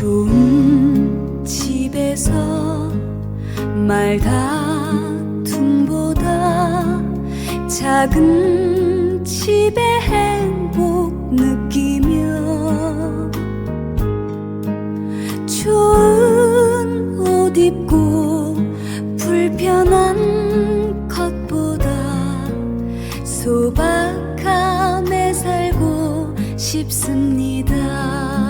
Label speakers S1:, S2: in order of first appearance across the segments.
S1: 좋은 집에서 말다툼보다 작은 집의 행복 느끼며 좋은 옷 입고 불편한 것보다 소박함에 살고 싶습니다.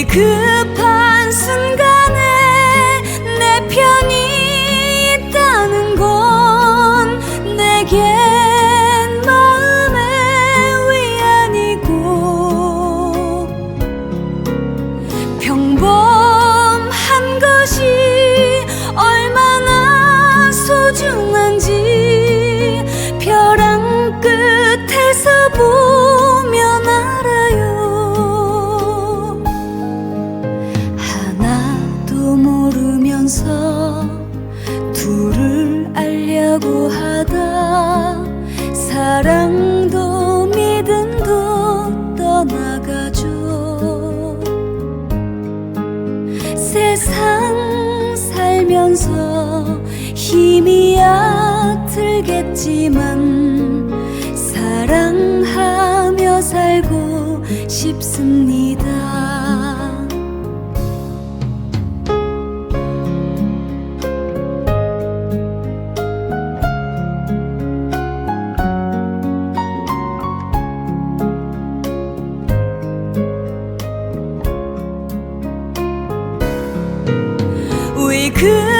S1: 위급한 순간에 내 편이 있다는 건 내겐 마음의 위안이고 평범한 것이 얼마나 소중한지 벼랑 끝에서 보 모르면서 둘을 알려고 하다 사랑도 믿음도 떠나가죠 세상 살면서 힘이 얕들겠지만 사랑하며 살고 싶습니다. 위급